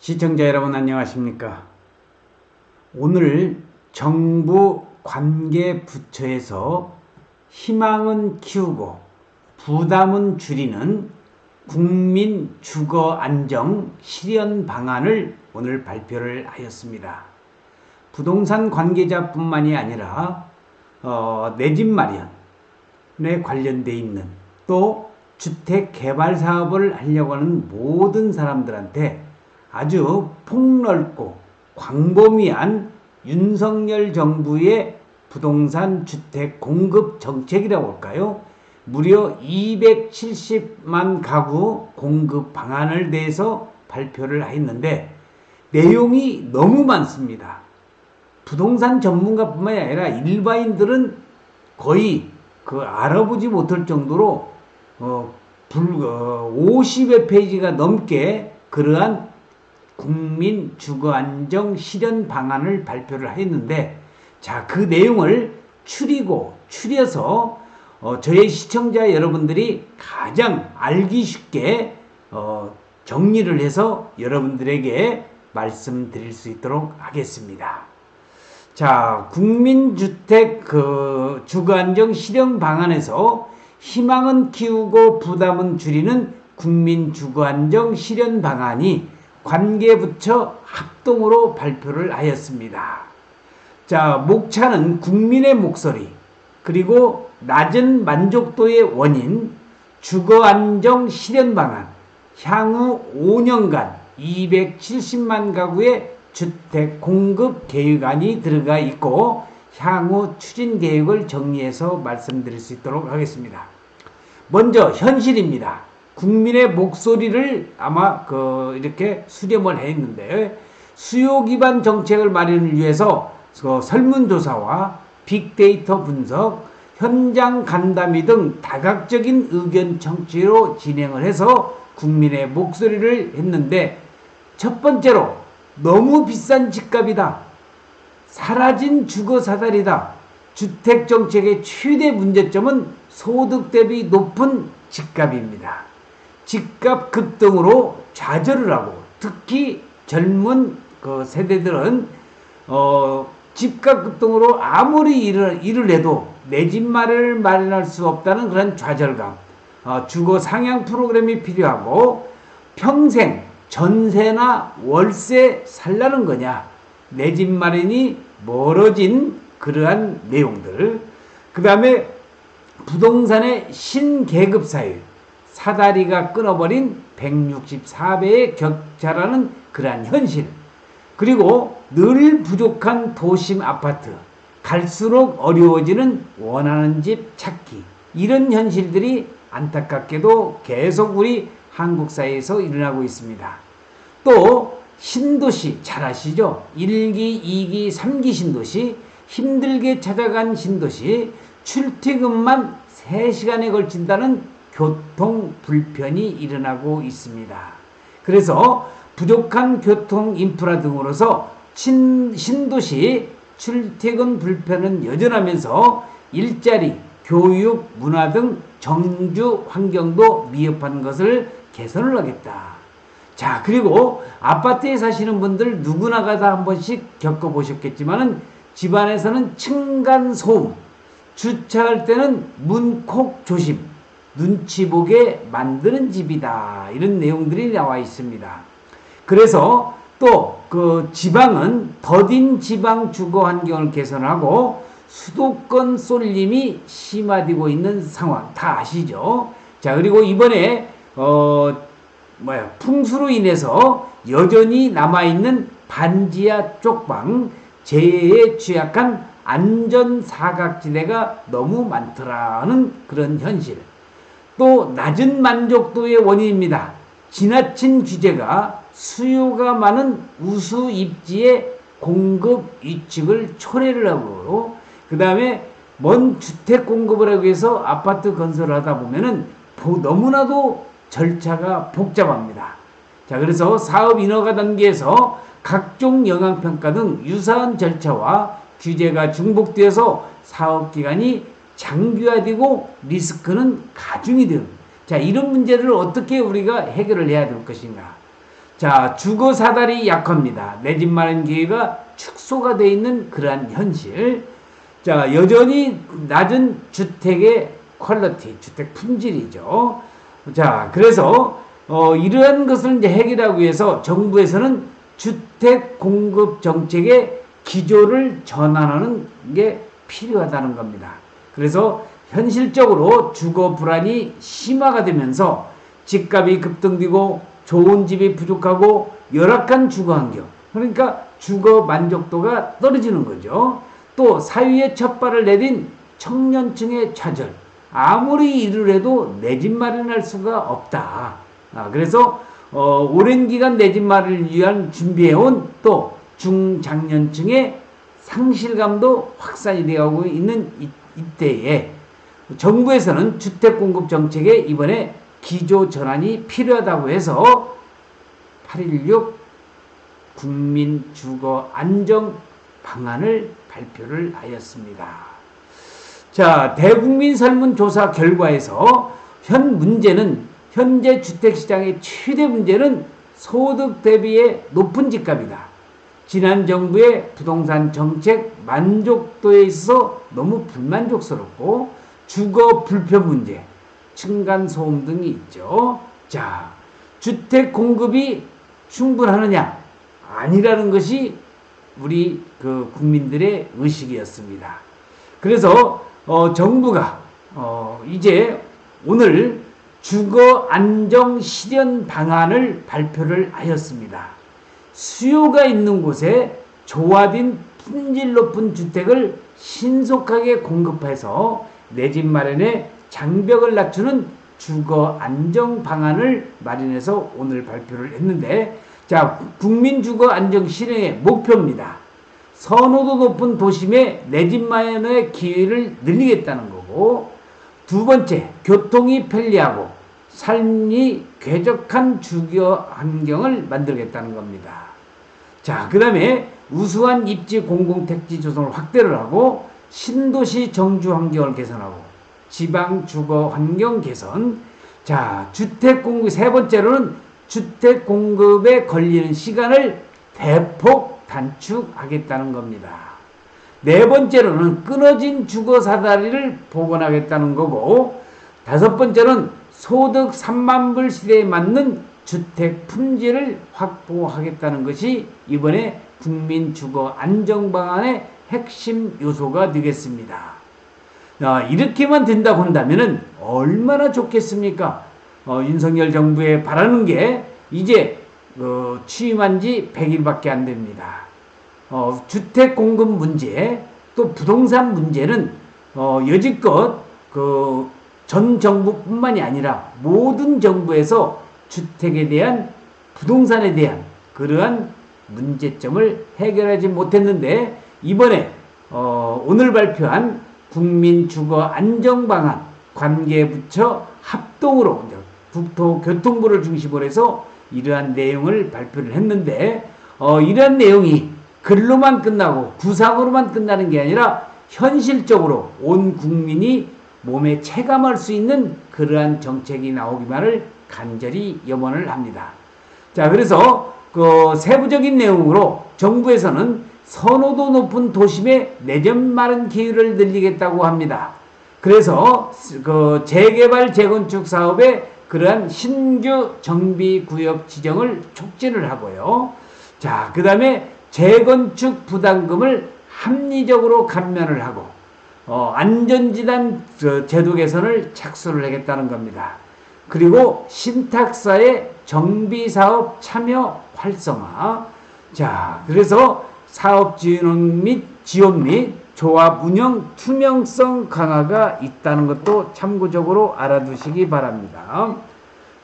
시청자 여러분 안녕하십니까? 오늘 정부 관계 부처에서 희망은 키우고 부담은 줄이는 국민 주거 안정 실현 방안을 오늘 발표를 하였습니다. 부동산 관계자뿐만이 아니라 어, 내 집 마련에 관련돼 있는 또 주택 개발 사업을 하려고 하는 모든 사람들한테 아주 폭넓고 광범위한 윤석열 정부의 부동산 주택 공급 정책이라고 할까요? 무려 270만 가구 공급 방안을 대해서 발표를 했는데 내용이 너무 많습니다. 부동산 전문가뿐만이 아니라 일반인들은 거의 그 알아보지 못할 정도로 어, 불, 어, 50여 페이지가 넘게 그러한 국민 주거 안정 실현 방안을 발표를 했는데 자, 그 내용을 추리고 추려서 어, 저의 시청자 여러분들이 가장 알기 쉽게 어, 정리를 해서 여러분들에게 말씀드릴 수 있도록 하겠습니다. 자, 국민주택 그 주거안정 실현 방안에서 희망은 키우고 부담은 줄이는 국민주거안정 실현 방안이 관계부처 합동으로 발표를 하였습니다. 자, 목차는 국민의 목소리, 그리고 낮은 만족도의 원인, 주거 안정 실현 방안, 향후 5년간 270만 가구의 주택 공급 계획안이 들어가 있고 향후 추진 계획을 정리해서 말씀드릴 수 있도록 하겠습니다. 먼저 현실입니다. 국민의 목소리를 아마 그 이렇게 수렴을 했는데 수요 기반 정책을 마련을 위해서 그 설문조사와 빅데이터 분석, 현장 간담회 등 다각적인 의견 청취로 진행을 해서 국민의 목소리를 했는데 첫 번째로 너무 비싼 집값이다. 사라진 주거 사다리다. 주택 정책의 최대 문제점은 소득 대비 높은 집값입니다. 집값 급등으로 좌절을 하고 특히 젊은 그 세대들은 어 집값 급등으로 아무리 일을, 일을 해도 내집 마련을 마련할 수 없다는 그런 좌절감, 어, 주거 상향 프로그램이 필요하고 평생 전세나 월세 살라는 거냐, 내 집 마련이 멀어진 그러한 내용들, 그 다음에 부동산의 신계급 사회, 사다리가 끊어버린 164배의 격차라는 그러한 현실, 그리고 늘 부족한 도심 아파트, 갈수록 어려워지는 원하는 집 찾기. 이런 현실들이 안타깝게도 계속 우리 한국 사회에서 일어나고 있습니다. 또 신도시 잘 아시죠? 1기, 2기, 3기 신도시, 힘들게 찾아간 신도시, 출퇴근만 3시간에 걸친다는 교통 불편이 일어나고 있습니다. 그래서 부족한 교통 인프라 등으로서 친, 신도시 출퇴근 불편은 여전하면서 일자리, 교육, 문화 등 정주 환경도 미흡한 것을 개선을 하겠다. 자, 그리고 아파트에 사시는 분들 누구나가 다 한 번씩 겪어보셨겠지만은 집안에서는 층간 소음, 주차할 때는 문콕 조심, 눈치 보게 만드는 집이다. 이런 내용들이 나와 있습니다. 그래서 또 그 지방은 더딘 지방 주거 환경을 개선하고 수도권 쏠림이 심화되고 있는 상황 다 아시죠? 자 그리고 이번에 어 뭐야 풍수로 인해서 여전히 남아 있는 반지하 쪽방 재해에 취약한 안전 사각지대가 너무 많더라는 그런 현실. 또 낮은 만족도의 원인입니다. 지나친 규제가 수요가 많은 우수 입지의 공급 위축을 초래를 하고 그 다음에 먼 주택 공급을 하기 위해서 아파트 건설을 하다 보면은 너무나도 절차가 복잡합니다. 자, 그래서 사업 인허가 단계에서 각종 영향평가 등 유사한 절차와 규제가 중복되어서 사업 기간이 장기화되고 리스크는 가중이 됩니다. 자, 이런 문제를 어떻게 우리가 해결을 해야 될 것인가? 자, 주거 사달이 약합니다. 내 집 마련 기회가 축소가 돼 있는 그러한 현실. 자, 여전히 낮은 주택의 퀄리티, 주택 품질이죠. 자, 그래서 어, 이러한 것을 이제 해결하기 위해서 정부에서는 주택 공급 정책의 기조를 전환하는 게 필요하다는 겁니다. 그래서 현실적으로 주거 불안이 심화가 되면서 집값이 급등되고 좋은 집이 부족하고 열악한 주거 환경 그러니까 주거 만족도가 떨어지는 거죠. 또 사회의 첫 발을 내딘 청년층의 좌절 아무리 일을 해도 내 집 마련할 수가 없다. 아, 그래서 어, 오랜 기간 내 집 마련을 위한 준비해온 또 중장년층의 상실감도 확산이 되어가고 있는 이, 이때에 정부에서는 주택 공급 정책에 이번에 기조 전환이 필요하다고 해서 816 국민 주거 안정 방안을 발표를 하였습니다. 자, 대국민 설문조사 결과에서 현 문제는 현재 주택시장의 최대 문제는 소득 대비의 높은 집값이다. 지난 정부의 부동산 정책 만족도에 있어 너무 불만족스럽고 주거 불편 문제, 층간 소음 등이 있죠. 자, 주택 공급이 충분하느냐? 아니라는 것이 우리 그 국민들의 의식이었습니다. 그래서 어, 정부가 어, 이제 오늘 주거 안정 실현 방안을 발표를 하였습니다. 수요가 있는 곳에 조합인 품질 높은 주택을 신속하게 공급해서 내 집 마련에 장벽을 낮추는 주거 안정 방안을 마련해서 오늘 발표를 했는데 자 국민 주거 안정 실행의 목표입니다. 선호도 높은 도심에 내집 마련의 기회를 늘리겠다는 거고 두 번째 교통이 편리하고 삶이 쾌적한 주거 환경을 만들겠다는 겁니다. 자, 그 다음에 우수한 입지 공공택지 조성을 확대를 하고 신도시 정주 환경을 개선하고 지방 주거 환경 개선. 자, 주택 공급 세 번째로는 주택 공급에 걸리는 시간을 대폭 단축하겠다는 겁니다. 네 번째로는 끊어진 주거 사다리를 복원하겠다는 거고 다섯 번째는 소득 3만 불 시대에 맞는 주택 품질을 확보하겠다는 것이 이번에 국민 주거 안정 방안의 핵심 요소가 되겠습니다. 아, 이렇게만 된다고 한다면 얼마나 좋겠습니까? 어, 윤석열 정부에 바라는 게 이제 어, 취임한 지 100일밖에 안 됩니다. 어, 주택 공급 문제 또 부동산 문제는 어, 여지껏 그 전 정부뿐만이 아니라 모든 정부에서 주택에 대한 부동산에 대한 그러한 문제점을 해결하지 못했는데 이번에 어, 오늘 발표한 국민주거 안정방안 관계부처 합동으로 국토교통부를 중심으로 해서 이러한 내용을 발표를 했는데 어, 이러한 내용이 글로만 끝나고 구상으로만 끝나는 게 아니라 현실적으로 온 국민이 몸에 체감할 수 있는 그러한 정책이 나오기만을 간절히 염원을 합니다. 자, 그래서 그 세부적인 내용으로 정부에서는 선호도 높은 도심의 내전 마련 기회를 늘리겠다고 합니다. 그래서 그 재개발 재건축 사업에 그러한 신규 정비 구역 지정을 촉진을 하고요. 자, 그다음에 재건축 부담금을 합리적으로 감면을 하고 어, 안전지단 제도 개선을 착수를 하겠다는 겁니다. 그리고 신탁사의 정비사업 참여 활성화. 자, 그래서 사업 지원 및 지원 및 조합 운영 투명성 강화가 있다는 것도 참고적으로 알아두시기 바랍니다.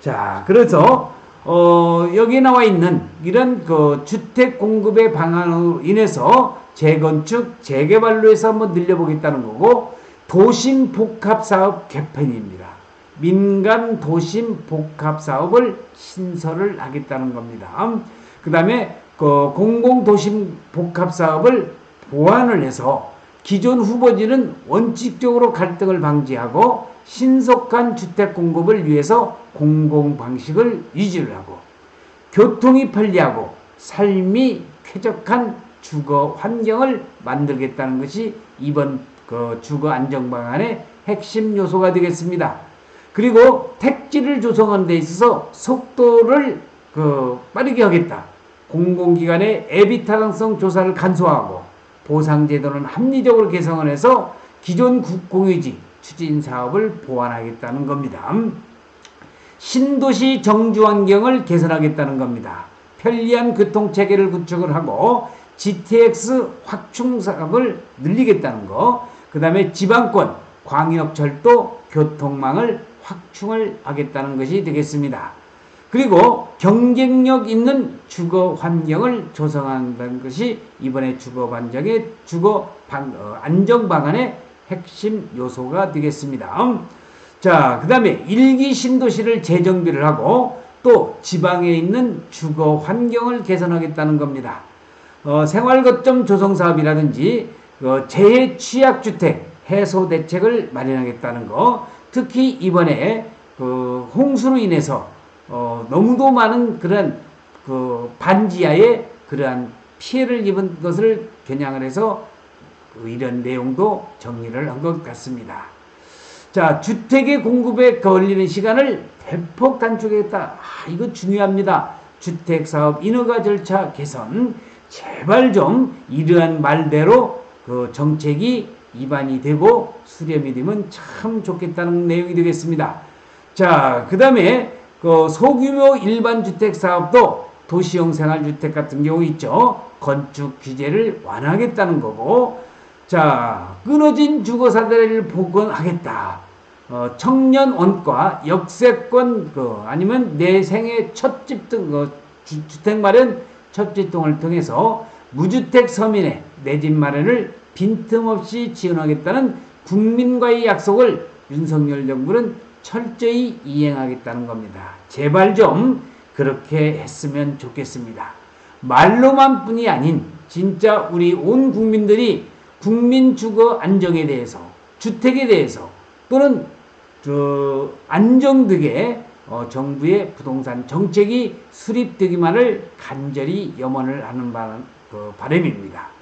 자, 그래서 어, 여기 나와 있는 이런 그 주택 공급의 방안으로 인해서 재건축, 재개발로 해서 한번 늘려보겠다는 거고 도심 복합 사업 개편입니다. 민간 도심 복합 사업을 신설을 하겠다는 겁니다. 그 다음에 그 공공 도심 복합 사업을 보완을 해서 기존 후보지는 원칙적으로 갈등을 방지하고 신속한 주택 공급을 위해서 공공 방식을 유지를 하고 교통이 편리하고 삶이 쾌적한 주거 환경을 만들겠다는 것이 이번 그 주거 안정 방안의 핵심 요소가 되겠습니다. 그리고 택지를 조성하는 데 있어서 속도를 그 빠르게 하겠다. 공공기관의 애비타당성 조사를 간소화하고 보상제도는 합리적으로 개선을 해서 기존 공유지 추진 사업을 보완하겠다는 겁니다. 신도시 정주 환경을 개선하겠다는 겁니다. 편리한 교통 체계를 구축을 하고 GTX 확충 사업을 늘리겠다는 거. 그 다음에 지방권 광역철도 교통망을 확충을 하겠다는 것이 되겠습니다. 그리고 경쟁력 있는 주거 환경을 조성한다는 것이 이번에 주거 반정의 주거 반, 어, 안정 방안의 핵심 요소가 되겠습니다. 자, 그 다음에 일기 신도시를 재정비를 하고 또 지방에 있는 주거 환경을 개선하겠다는 겁니다. 어, 생활거점 조성 사업이라든지 어, 재해 취약 주택 해소 대책을 마련하겠다는 거. 특히 이번에 그 홍수로 인해서 어, 너무도 많은 그런 그 반지하에 그러한 피해를 입은 것을 겨냥을 해서 그 이런 내용도 정리를 한 것 같습니다. 자, 주택의 공급에 걸리는 시간을 대폭 단축했다. 아, 이거 중요합니다. 주택사업 인허가 절차 개선. 제발 좀 이러한 말대로 그 정책이 입안이 되고 수렴이 되면 참 좋겠다는 내용이 되겠습니다. 자, 그 다음에 그 소규모 일반 주택 사업도 도시형 생활주택 같은 경우 있죠. 건축 규제를 완화하겠다는 거고, 자, 끊어진 주거 사대를 복원하겠다. 어, 청년 원과 역세권 그 아니면 내 생애 첫 집 등 그 주택 마련 첫 집 등을 통해서 무주택 서민의 내 집 마련을 빈틈없이 지원하겠다는 국민과의 약속을 윤석열 정부는 철저히 이행하겠다는 겁니다. 제발 좀 그렇게 했으면 좋겠습니다. 말로만 뿐이 아닌 진짜 우리 온 국민들이 국민 주거 안정에 대해서 주택에 대해서 또는 저 안정되게 어, 정부의 부동산 정책이 수립되기만을 간절히 염원을 하는 바, 그 바람입니다.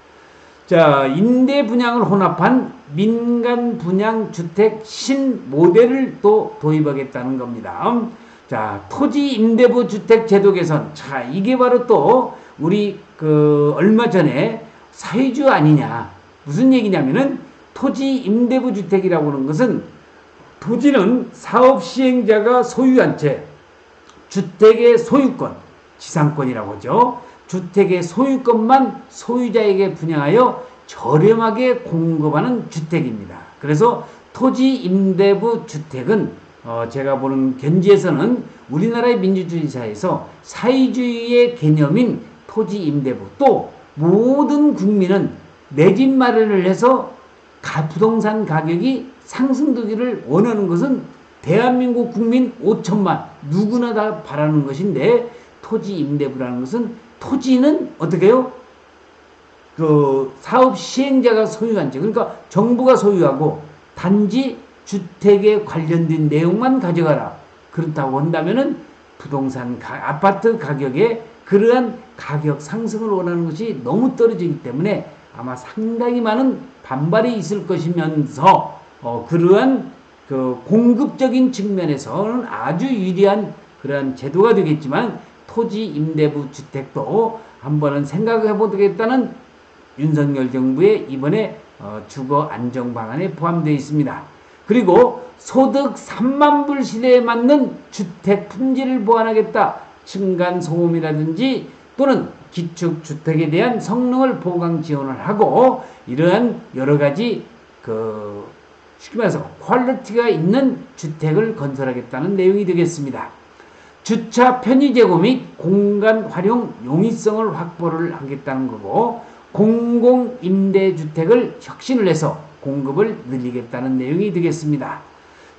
자, 임대 분양을 혼합한 민간 분양 주택 신 모델을 또 도입하겠다는 겁니다. 자, 토지 임대부 주택 제도 개선. 자, 이게 바로 또 우리 그 얼마 전에 사회주 아니냐. 무슨 얘기냐면은 토지 임대부 주택이라고 하는 것은 토지는 사업 시행자가 소유한 채 주택의 소유권, 지상권이라고 하죠. 주택의 소유권만 소유자에게 분양하여 저렴하게 공급하는 주택입니다. 그래서 토지 임대부 주택은 어 제가 보는 견지에서는 우리나라의 민주주의 사회에서 사회주의의 개념인 토지 임대부 또 모든 국민은 내 집 마련을 해서 부동산 가격이 상승되기를 원하는 것은 대한민국 국민 5천만 누구나 다 바라는 것인데 토지 임대부라는 것은 토지는 어떻게 해요? 그 사업 시행자가 소유한 지 그러니까 정부가 소유하고 단지 주택에 관련된 내용만 가져가라. 그렇다고 한다면은 부동산 가, 아파트 가격에 그러한 가격 상승을 원하는 것이 너무 떨어지기 때문에 아마 상당히 많은 반발이 있을 것이면서 어, 그러한 그 공급적인 측면에서는 아주 유리한 그러한 제도가 되겠지만 토지 임대부 주택도 한번은 생각해 보겠다는 윤석열 정부의 이번에 어, 주거 안정 방안에 포함되어 있습니다. 그리고 소득 3만 불 시대에 맞는 주택 품질을 보완하겠다. 층간 소음이라든지 또는 기축 주택에 대한 성능을 보강 지원을 하고 이러한 여러 가지 그 쉽게 말해서 퀄리티가 있는 주택을 건설하겠다는 내용이 되겠습니다. 주차 편의 제고 및 공간 활용 용이성을 확보를 하겠다는 거고 공공 임대주택을 혁신을 해서 공급을 늘리겠다는 내용이 되겠습니다.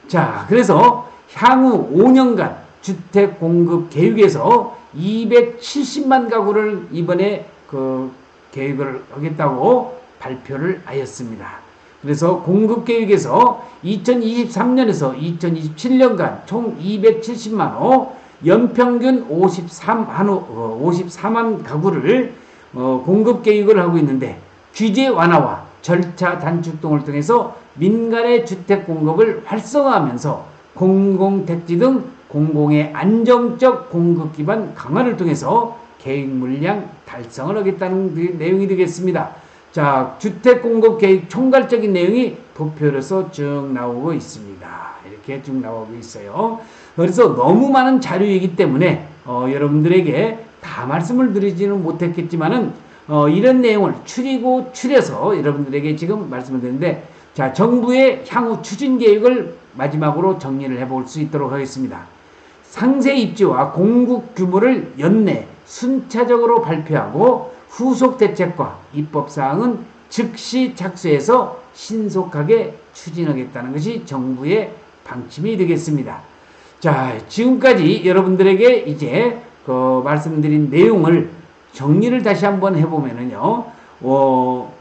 자, 그래서 향후 5년간 주택 공급 계획에서 270만 가구를 이번에 그 계획을 하겠다고 발표를 하였습니다. 그래서 공급 계획에서 2023년에서 2027년간 총 270만 호, 연평균 53, 한, 어, 54만 가구를 어, 공급 계획을 하고 있는데 규제 완화와 절차 단축 등을 통해서 민간의 주택 공급을 활성화하면서 공공택지 등 공공의 안정적 공급 기반 강화를 통해서 계획 물량 달성을 하겠다는 그 내용이 되겠습니다. 자, 주택 공급 계획 총괄적인 내용이 도표로서 쭉 나오고 있습니다. 이렇게 쭉 나오고 있어요. 그래서 너무 많은 자료이기 때문에 어, 여러분들에게 다 말씀을 드리지는 못했겠지만은 어, 이런 내용을 추리고 추려서 여러분들에게 지금 말씀을 드리는데 자 정부의 향후 추진 계획을 마지막으로 정리를 해볼 수 있도록 하겠습니다. 상세 입지와 공급 규모를 연내 순차적으로 발표하고 후속 대책과 입법 사항은 즉시 착수해서 신속하게 추진하겠다는 것이 정부의 방침이 되겠습니다. 자, 지금까지 여러분들에게 이제 그 말씀드린 내용을 정리를 다시 한번 해보면은요, 어,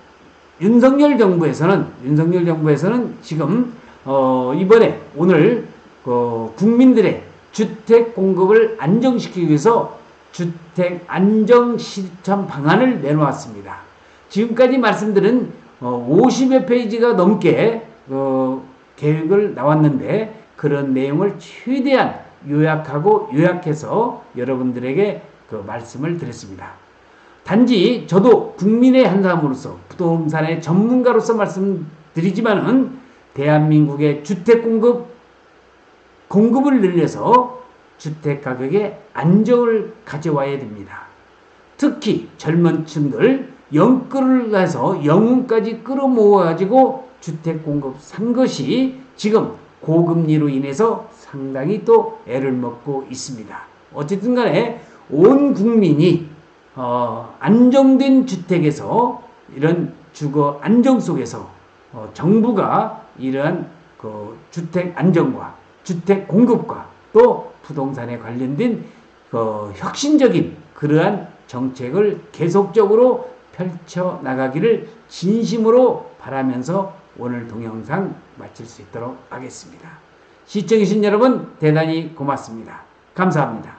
윤석열 정부에서는, 윤석열 정부에서는 지금, 어, 이번에 오늘, 그 국민들의 주택 공급을 안정시키기 위해서 주택 안정 실천 방안을 내놓았습니다. 지금까지 말씀드린 어, 50여 페이지가 넘게 어, 계획을 나왔는데 그런 내용을 최대한 요약하고 요약해서 여러분들에게 그 말씀을 드렸습니다. 단지 저도 국민의 한 사람으로서 부동산의 전문가로서 말씀드리지만은 대한민국의 주택 공급 공급을 늘려서 주택 가격의 안정을 가져와야 됩니다. 특히 젊은 층들 영끌을 가서 영혼까지 끌어모아 가지고 주택 공급 산 것이 지금 고금리로 인해서 상당히 또 애를 먹고 있습니다. 어쨌든 간에 온 국민이 어, 안정된 주택에서 이런 주거 안정 속에서 어, 정부가 이러한 그 주택 안정과 주택 공급과 또 부동산에 관련된 그 혁신적인 그러한 정책을 계속적으로 펼쳐 나가기를 진심으로 바라면서 오늘 동영상 마칠 수 있도록 하겠습니다. 시청해주신 여러분 대단히 고맙습니다. 감사합니다.